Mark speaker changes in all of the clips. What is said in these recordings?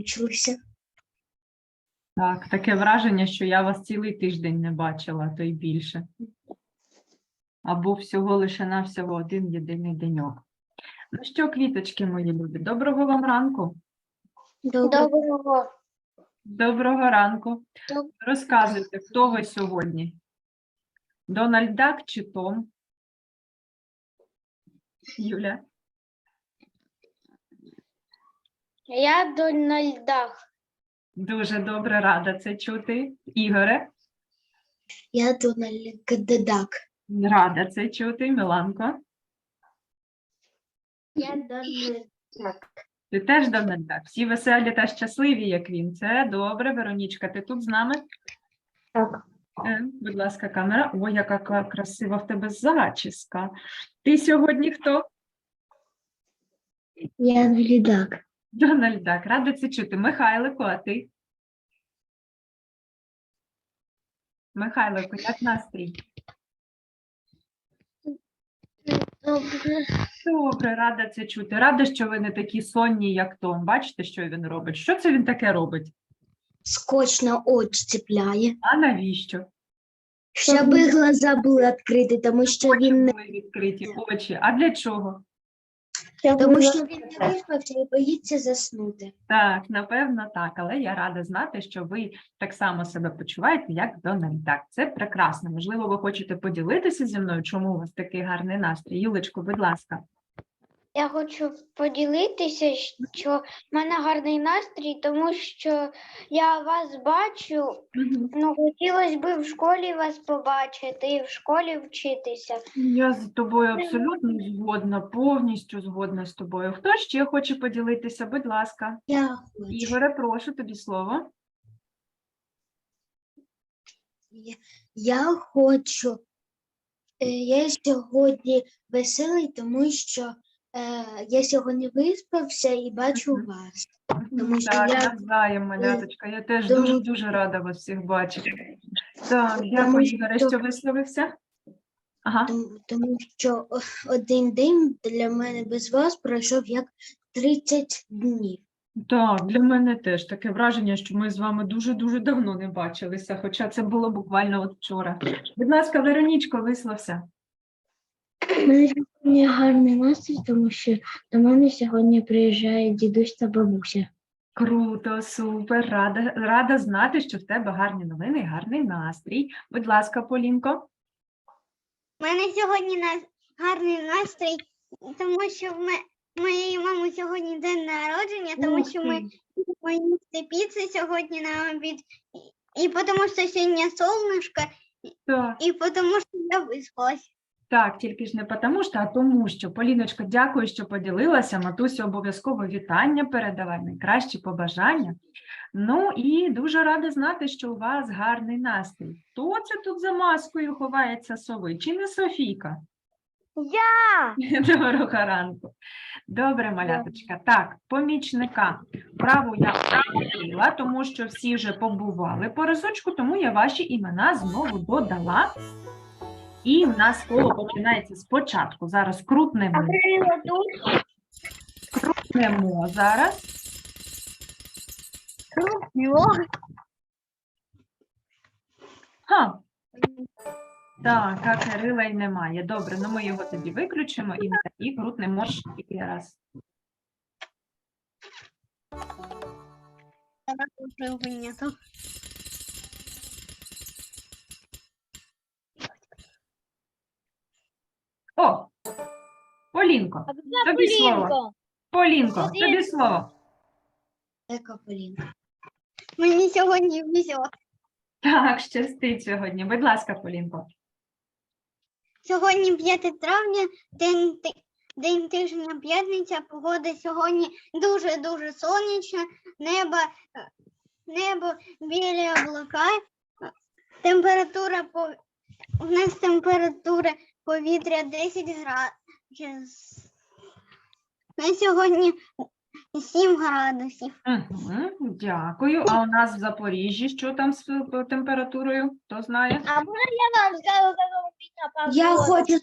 Speaker 1: соскучилася.
Speaker 2: Так, таке враження, що я вас цілий тиждень не бачила, а то й більше. Або всього лише навсього один єдиний деньок. Ну що, квіточки мої любі, доброго вам ранку.
Speaker 1: Доброго.
Speaker 2: Доброго ранку.
Speaker 1: Доб-
Speaker 2: Розказуйте, хто ви сьогодні? Дональд Дак чи Том? Юля?
Speaker 1: Я Дональдах.
Speaker 2: Дуже добре рада це чути. Ігоре,
Speaker 1: Я Дональдак.
Speaker 2: рада це чути. Міланко,
Speaker 1: Я Дональдак.
Speaker 2: ти теж Дональд Дак. Всі веселі та щасливі, як він. Це добре. Веронічка, ти тут з нами?
Speaker 1: Так.
Speaker 2: Е, Будь ласка, камера. Ой, яка ка- красива в тебе зачіска. Ти сьогодні хто?
Speaker 1: Я Дональдак.
Speaker 2: Дональд Дак. Рада це чути. Михайлико, а ти? Михайлико, як настрій?
Speaker 1: Добре.
Speaker 2: Добре, рада це чути. Рада, що ви не такі сонні, як Том. Бачите, що він робить? Що це він таке робить?
Speaker 1: Скотч на очі цепляє.
Speaker 2: А навіщо?
Speaker 1: Щоб глаза були відкриті, тому що він не
Speaker 2: були відкриті очі. А для чого?
Speaker 1: Тому що він не виспався і боїться заснути.
Speaker 2: Так, напевно, так. Але я рада знати, що ви так само себе почуваєте, як Дональд Так, Це прекрасно. Можливо, ви хочете поділитися зі мною, чому у вас такий гарний настрій. Юлечко, будь ласка.
Speaker 3: Я хочу поділитися, що в мене гарний настрій, тому що я вас бачу. Ну, хотілося б в школі вас побачити і в школі вчитися.
Speaker 2: Я з тобою абсолютно згодна, повністю згодна з тобою. Хто ще хоче поділитися? Будь ласка.
Speaker 1: Я хочу.
Speaker 2: Ігоре, прошу тобі слово.
Speaker 1: Я, я хочу. Е, я сьогодні веселий, тому що е, я сьогодні виспався і бачу
Speaker 2: Мгм.
Speaker 1: вас. Тому що
Speaker 2: Так,
Speaker 1: я-
Speaker 2: навзаєм, маляточка. Я теж дуже дуже рада вас всіх бачити. Так,
Speaker 1: Тому
Speaker 2: дякую,
Speaker 1: що-
Speaker 2: Ігоре, що висловився. Ага.
Speaker 1: Тому, тому що о, один день для мене без вас пройшов як 30 днів.
Speaker 2: Так, для мене теж таке враження, що ми з вами дуже-дуже давно не бачилися, хоча це було буквально от вчора. Будь ласка, Веронічко, висловся.
Speaker 4: У мене сьогодні гарний настрій, тому що до мене сьогодні приїжджає дідусь та бабуся.
Speaker 2: Круто, супер, рада, рада знати, що в тебе гарні новини і гарний настрій. Будь ласка, Полінко.
Speaker 3: У мене сьогодні на... гарний настрій, тому що в ме... моєї мами сьогодні день народження, тому
Speaker 2: Ух
Speaker 3: що ми будемо їсти піци сьогодні на обід. І, і тому що сьогодні сонечко,
Speaker 2: Так.
Speaker 3: і тому що я виспалась.
Speaker 2: Так, тільки ж не потому що, а тому що. Поліночко, дякую, що поділилася. Матусі обов'язково вітання передавай, найкращі побажання. Ну і дуже рада знати, що у вас гарний настрій. Хто це тут за маскою ховається сови? Чи не Софійка?
Speaker 3: Я!
Speaker 2: Доброго ранку. Добре, маляточка. Так, помічника. Праву я вкрила, тому що всі вже побували по разочку, тому я ваші імена знову додала. І в нас коло починається спочатку. Зараз крутнемо. Крутнемо зараз. Ха. Так, а Кирила й немає. Добре, ну ми його тоді виключимо і, і крутнемо ще раз. О! Полінко, тобі слово. Полінко, тобі слово.
Speaker 1: Яка Поліна?
Speaker 3: Мені сьогодні весело.
Speaker 2: Так, щастить сьогодні. Будь ласка, Полінко.
Speaker 3: Сьогодні 5 травня, день, день тижня, п'ятниця. Погода сьогодні дуже-дуже сонячна. Небо, е, небо білі облака. Температура у нас температура повітря 10 градусів. На сьогодні 7 градусів.
Speaker 2: Угу, дякую. А у нас в Запоріжжі що там з е, температурою? Хто знає?
Speaker 3: А можна я вам скажу, яка
Speaker 1: Я хочу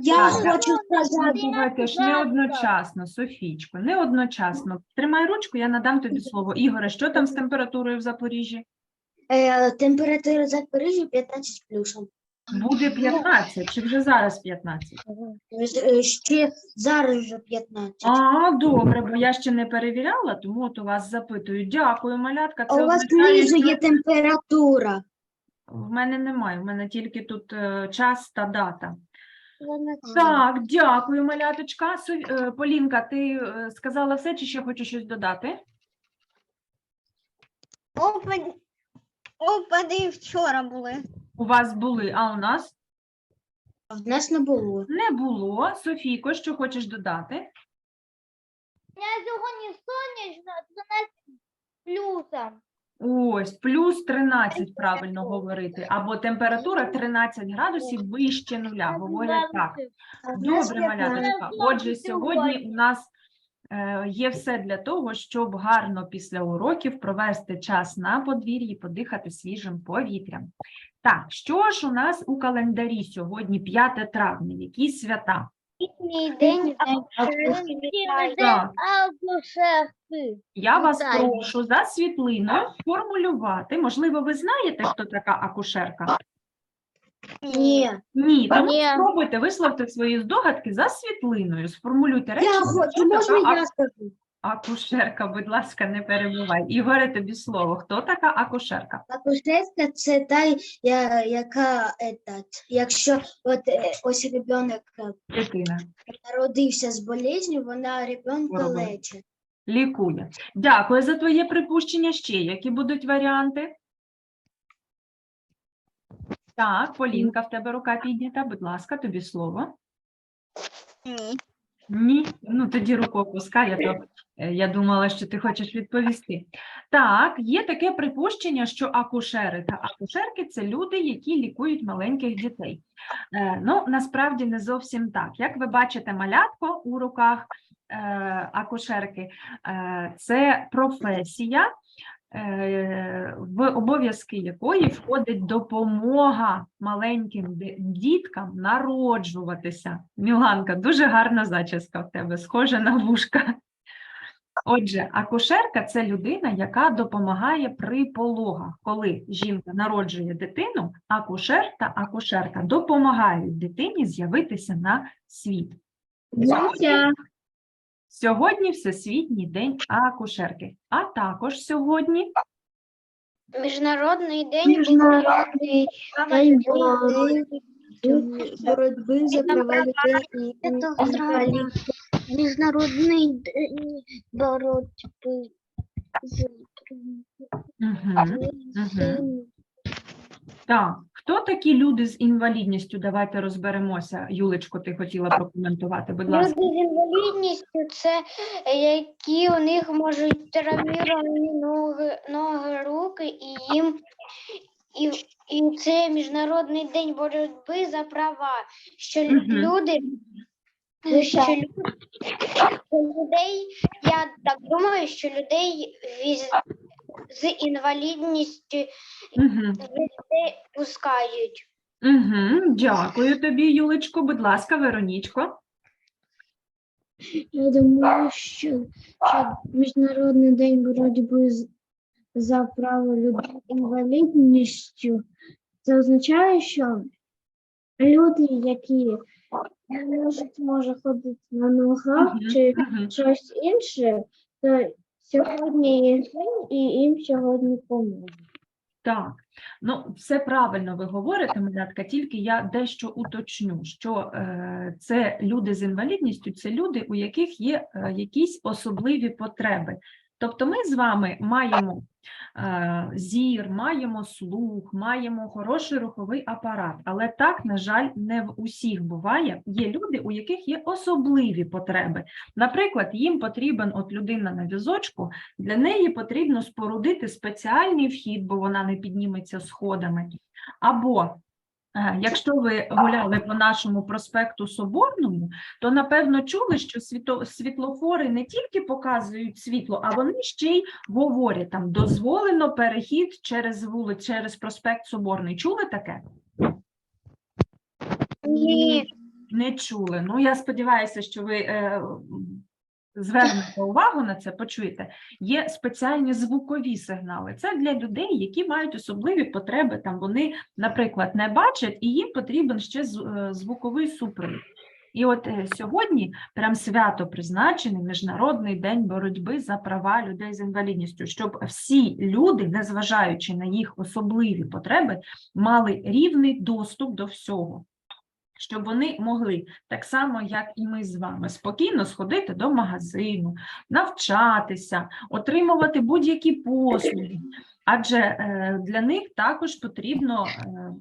Speaker 1: Я
Speaker 2: Так,
Speaker 1: хочу сказати,
Speaker 2: Слухайте ж не одночасно, Софічко, не одночасно. Тримай ручку, я надам тобі слово. Ігоре, що там з температурою в Запоріжжі?
Speaker 1: е, температура за Парижі 15 плюсом.
Speaker 2: Буде 15, чи вже зараз 15?
Speaker 1: Е, Ще зараз вже 15.
Speaker 2: А, добре, бо я ще не перевіряла, тому от у вас запитую. Дякую, малятка.
Speaker 1: А
Speaker 2: Це
Speaker 1: у вас
Speaker 2: означає, що
Speaker 1: є температура.
Speaker 2: в мене немає, в мене тільки тут е, час та дата. Так, дякую, маляточка. Е, Полінка, ти е, сказала все, чи ще хочеш щось додати?
Speaker 5: Опади вчора були.
Speaker 2: У вас були, а у нас
Speaker 1: А в нас не було.
Speaker 2: не було. Софійко, що хочеш додати?
Speaker 3: Я сьогодні сонячно, 12 плюсом.
Speaker 2: Ось, плюс 13, правильно говорити, або температура 13 градусів вище нуля, говорять так. Добре, маляточка. Отже, сьогодні у нас е, є все для того, щоб гарно після уроків провести час на подвір'ї, подихати свіжим повітрям. Так, що ж у нас у календарі сьогодні 5 травня, які свята?
Speaker 3: Мій день
Speaker 2: Так.
Speaker 3: акушерки.
Speaker 2: Я вас
Speaker 1: Вітаю.
Speaker 2: прошу за світлиною формулювати. Можливо, ви знаєте, хто така акушерка?
Speaker 1: Ні.
Speaker 2: Ні, тому
Speaker 3: Ні.
Speaker 2: спробуйте висловити свої здогадки за світлиною. Сформулюйте речі.
Speaker 1: Я хочу, можна я скажу?
Speaker 2: Акушерка, будь ласка, не перебувай. Ігоре, тобі слово. Хто така акушерка?
Speaker 1: Акушерка це та, я- яка етат, якщо от е, ось ребенок е,
Speaker 2: Дитина
Speaker 1: народився з болезнью, вона ребенка лечить.
Speaker 2: лікує. Дякую за твоє припущення. Ще які будуть варіанти? Так, Полінка, в тебе рука піднята. Будь ласка, тобі слово.
Speaker 5: Ні.
Speaker 2: Ні, ну тоді руку опускай, а то я думала, що ти хочеш відповісти. Так, є таке припущення, що акушери та акушерки це люди, які лікують маленьких дітей. Е, ну, насправді не зовсім так. Як ви бачите, малятко у руках е, акушерки е, це професія. е, В обов'язки якої входить допомога маленьким діткам народжуватися. Міланка, дуже гарна зачіска в тебе, схожа на вушка. Отже, акушерка це людина, яка допомагає при пологах. Коли жінка народжує дитину, акушер та акушерка допомагають дитині з'явитися на світ.
Speaker 4: Настя,
Speaker 2: Сьогодні Всесвітній день акушерки, а також сьогодні
Speaker 3: Міжнародний день
Speaker 4: Міжнародний день
Speaker 1: Боротьби за права людей і
Speaker 3: Це
Speaker 1: інвалідів.
Speaker 3: Міжнародний день боротьби з.
Speaker 2: Так, хто такі люди з інвалідністю? Давайте розберемося. Юлечко, ти хотіла прокоментувати, будь ласка.
Speaker 3: Люди з інвалідністю це е, які у них можуть травміровані ноги, ноги, руки, і їм і, і це міжнародний день боротьби за права. Що
Speaker 2: Мгм.
Speaker 3: люди що людей, я так думаю, що людей віз- з інвалідністю
Speaker 2: Угу.
Speaker 3: пускають.
Speaker 2: Угу. Дякую тобі, Юлечко. Будь ласка, Веронічко.
Speaker 4: Я думаю, що, що Міжнародний день боротьби з- за право людей інвалідністю це означає, що люди, які не можуть може ходити на ногах чи щось інше, то сьогодні є день і їм сьогодні поможуть.
Speaker 2: Так, ну все правильно ви говорите, малятка, тільки я дещо уточню, що е, це люди з інвалідністю, це люди, у яких є е, якісь особливі потреби. Тобто ми з вами маємо е, зір, маємо слух, маємо хороший руховий апарат, але так, на жаль, не в усіх буває. Є люди, у яких є особливі потреби. Наприклад, їм потрібен от людина на візочку, для неї потрібно спорудити спеціальний вхід, бо вона не підніметься сходами. Або якщо ви гуляли по нашому проспекту Соборному, то напевно чули, що світлофори не тільки показують світло, а вони ще й говорять там дозволено перехід через вулицю, через проспект Соборний. Чули таке?
Speaker 3: Ні,
Speaker 2: Не чули. Ну, я сподіваюся, що ви е, звернете увагу на це, почуєте. Є спеціальні звукові сигнали. Це для людей, які мають особливі потреби. Там вони, наприклад, не бачать, і їм потрібен ще е, звуковий супровід. І от е, сьогодні прям свято призначений Міжнародний день боротьби за права людей з інвалідністю, щоб всі люди, незважаючи на їх особливі потреби, мали рівний доступ до всього, щоб вони могли так само, як і ми з вами, спокійно сходити до магазину, навчатися, отримувати будь-які послуги. Адже е, для них також потрібно е, е,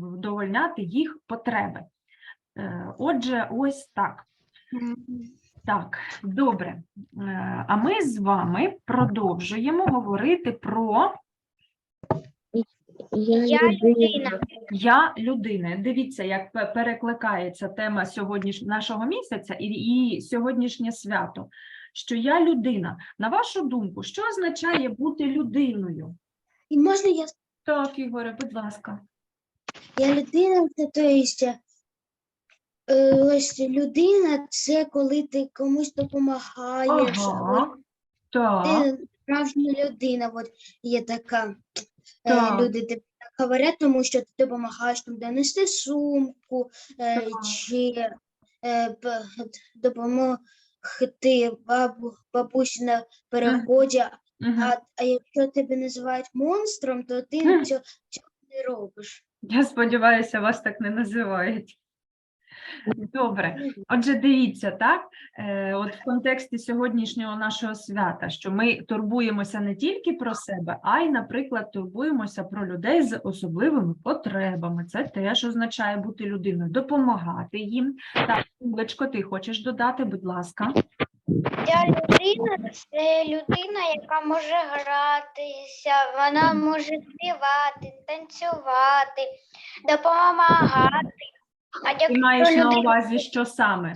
Speaker 2: вдовольняти їх потреби. Е, Отже, ось так. Так, добре. А ми з вами продовжуємо говорити про
Speaker 4: Я,
Speaker 3: Я
Speaker 4: людина.
Speaker 2: я людина. Дивіться, як пе- перекликається тема сьогодніш... нашого місяця і, і сьогоднішнє свято. Що я людина. На вашу думку, що означає бути людиною?
Speaker 1: І можна я
Speaker 2: Так, Ігоре, будь ласка.
Speaker 1: Я людина, це то есть, е, ось людина це коли ти комусь допомагаєш.
Speaker 2: Ага.
Speaker 1: От
Speaker 2: Так,
Speaker 1: ти справжня людина, от є така. Е,
Speaker 2: Так.
Speaker 1: люди тобі так говорять, тому що ти допомагаєш там донести сумку, е, чи е, допомогти бабу, бабусі на переході.
Speaker 2: Мгм.
Speaker 1: А, а якщо тебе називають монстром, то ти
Speaker 2: Мгм.
Speaker 1: цього, цього не робиш.
Speaker 2: Я сподіваюся, вас так не називають. Добре. Отже, дивіться, так, е, от в контексті сьогоднішнього нашого свята, що ми турбуємося не тільки про себе, а й, наприклад, турбуємося про людей з особливими потребами. Це теж означає бути людиною, допомагати їм. Так, Улечко, ти хочеш додати, будь ласка.
Speaker 3: Ця людина це людина, яка може гратися, вона може співати, танцювати, допомагати. А
Speaker 2: Ти маєш на увазі, що саме?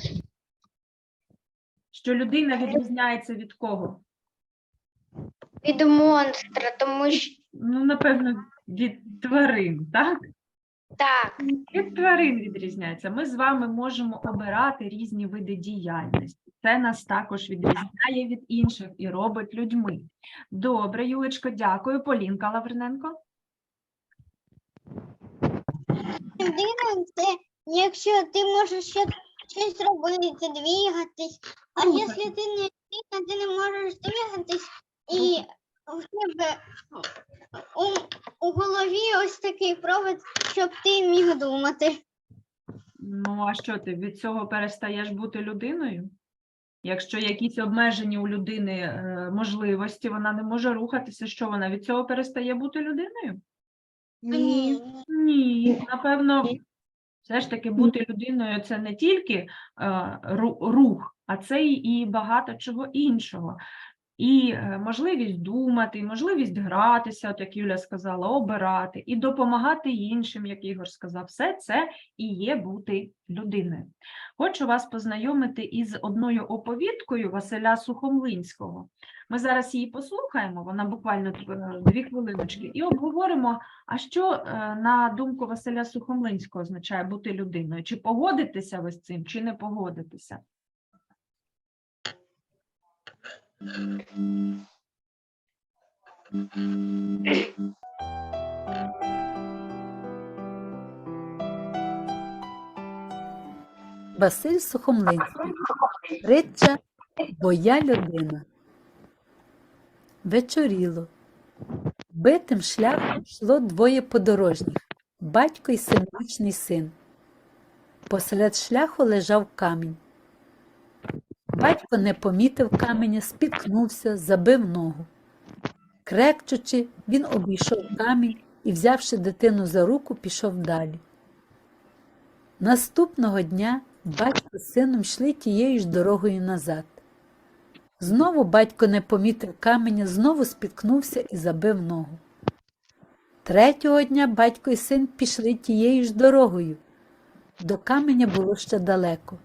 Speaker 2: Що людина відрізняється від кого?
Speaker 3: від монстра, тому що
Speaker 2: Ну, напевно, від тварин, так?
Speaker 3: так,
Speaker 2: Від тварин відрізняється. Ми з вами можемо обирати різні види діяльності. Це нас також відрізняє від інших і робить людьми. Добре, Юлечко, дякую. Полінка Лавриненко.
Speaker 5: Людина це якщо ти можеш ще щось робити, двігатись. А
Speaker 2: Круто.
Speaker 5: якщо ти не людина, ти не можеш двігатись, і в тебе у, у голові ось такий провід, щоб ти міг думати.
Speaker 2: Ну, а що ти від цього перестаєш бути людиною? Якщо якісь обмежені у людини е, можливості, вона не може рухатися, що вона від цього перестає бути людиною?
Speaker 1: Ні.
Speaker 2: Ні, напевно, все ж таки бути людиною це не тільки е, рух, а це і багато чого іншого. І е, можливість думати, і можливість гратися, от як Юля сказала, обирати, і допомагати іншим, як Ігор сказав, все це і є бути людиною. Хочу вас познайомити із одною оповідкою Василя Сухомлинського. Ми зараз її послухаємо, вона буквально е, дві хвилиночки, і обговоримо, а що, е, на думку Василя Сухомлинського, означає бути людиною? Чи погодитися ви з цим, чи не погодитися?
Speaker 6: Василь Сухомлинський. Притча Бо я людина. Вечоріло. Битим шляхом йшло двоє подорожніх батько і семирічний син. Посеред шляху лежав камінь. Батько не помітив каменя, спіткнувся, забив ногу. Крекчучи, він обійшов камінь і, взявши дитину за руку, пішов далі. Наступного дня батько з сином йшли тією ж дорогою назад. Знову батько не помітив каменя, знову спіткнувся і забив ногу. Третього дня батько і син пішли тією ж дорогою. До каменя було ще далеко.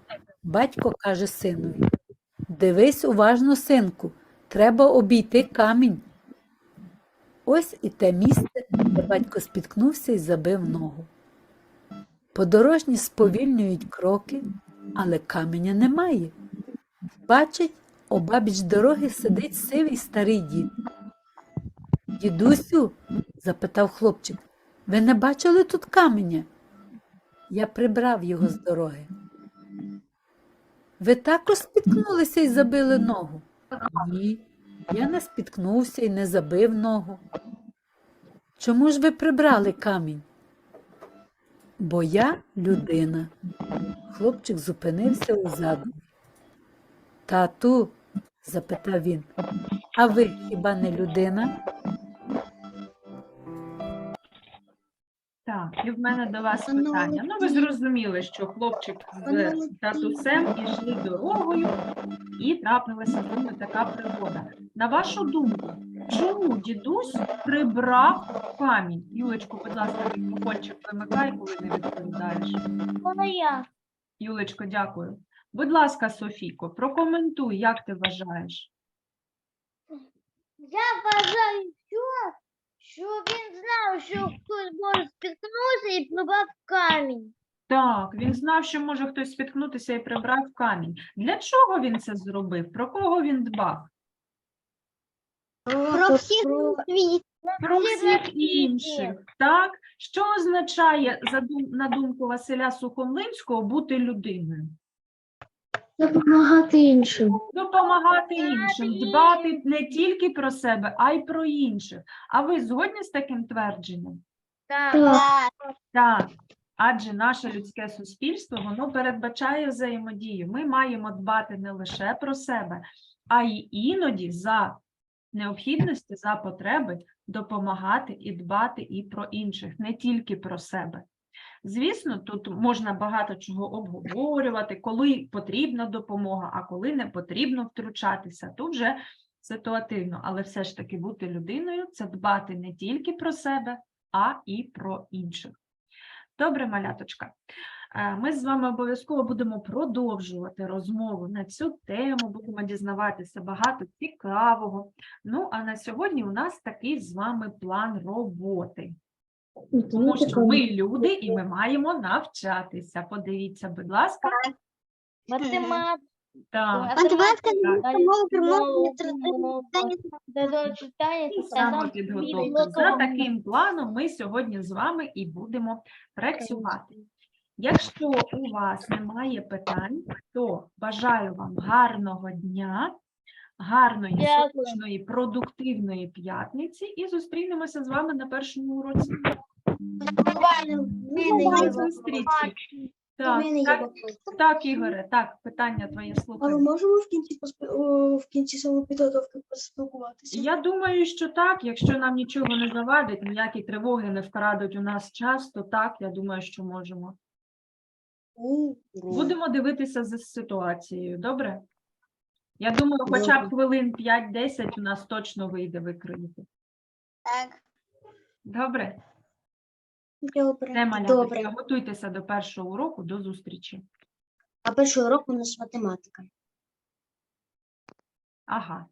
Speaker 6: Батько каже синові: Дивись уважно, синку, треба обійти камінь. Ось і те місце, де батько спіткнувся і забив ногу. Подорожні сповільнюють кроки, але каменя немає. Бачить, обабіч дороги сидить сивий старий дід. Дідусю, запитав хлопчик, ви не бачили тут каменя? Я прибрав його з дороги. Ви також спіткнулися і забили ногу? Ні, я не спіткнувся і не забив ногу. Чому ж ви прибрали камінь? Бо я людина. Хлопчик зупинився у задумі. Тату, запитав він, а ви хіба не людина?
Speaker 2: В мене до вас питання. Ну, ви зрозуміли, що хлопчик з татусем ішли дорогою і трапилася з ними така пригода. На вашу думку, чому дідусь прибрав камінь? Юлечку, будь ласка, мікрофончик вимикай, коли не відповідаєш.
Speaker 3: я.
Speaker 2: Юлечко, дякую. Будь ласка, Софійко, прокоментуй, як ти вважаєш?
Speaker 3: Я вважаю, що, що він знав, що хтось може спіткнутися і прибав камінь.
Speaker 2: Так, він знав, що може хтось спіткнутися і прибрав камінь. Для чого він це зробив? Про кого він дбав?
Speaker 5: Про всіх на світі.
Speaker 2: Про всіх інших, так? Що означає, за дум- на думку Василя Сухомлинського, бути людиною?
Speaker 4: Допомагати іншим.
Speaker 2: Допомагати іншим, дбати не тільки про себе, а й про інших. А ви згодні з таким твердженням?
Speaker 3: Так.
Speaker 4: Так.
Speaker 2: Адже наше людське суспільство воно передбачає взаємодію. Ми маємо дбати не лише про себе, а й іноді за необхідності, за потреби допомагати і дбати і про інших, не тільки про себе. Звісно, тут можна багато чого обговорювати, коли потрібна допомога, а коли не потрібно втручатися. Тут вже ситуативно, але все ж таки бути людиною це дбати не тільки про себе, а і про інших. Добре, маляточка. Е, Ми з вами обов'язково будемо продовжувати розмову на цю тему, будемо дізнаватися багато цікавого. Ну, а на сьогодні у нас такий з вами план роботи. Тому що ми люди і ми маємо навчатися. Подивіться, будь ласка.
Speaker 3: Математика.
Speaker 2: Так,
Speaker 5: Математика
Speaker 2: самопідготовка. За таким планом ми сьогодні з вами і будемо працювати. Якщо у вас немає питань, то бажаю вам гарного дня, гарної,
Speaker 3: Дякую.
Speaker 2: сонячної, продуктивної п'ятниці і зустрінемося з вами на першому уроці. Зустрічі. Так, так, так, Ігоре, так, питання твоє
Speaker 1: А ми можемо в кінці поспі... о, в кінці самопідготовки поспілкуватися?
Speaker 2: Я думаю, що так, якщо нам нічого не завадить, ніякі тривоги не вкрадуть у нас час, то так, я думаю, що можемо. Будемо дивитися за ситуацією, добре? Я думаю, хоча б хвилин 5-10 у нас точно вийде викрити.
Speaker 5: Так.
Speaker 2: Добре?
Speaker 1: Добре.
Speaker 2: Не
Speaker 1: Добре.
Speaker 2: Готуйтеся до першого уроку, до зустрічі.
Speaker 1: А першого уроку у нас математика.
Speaker 2: Ага.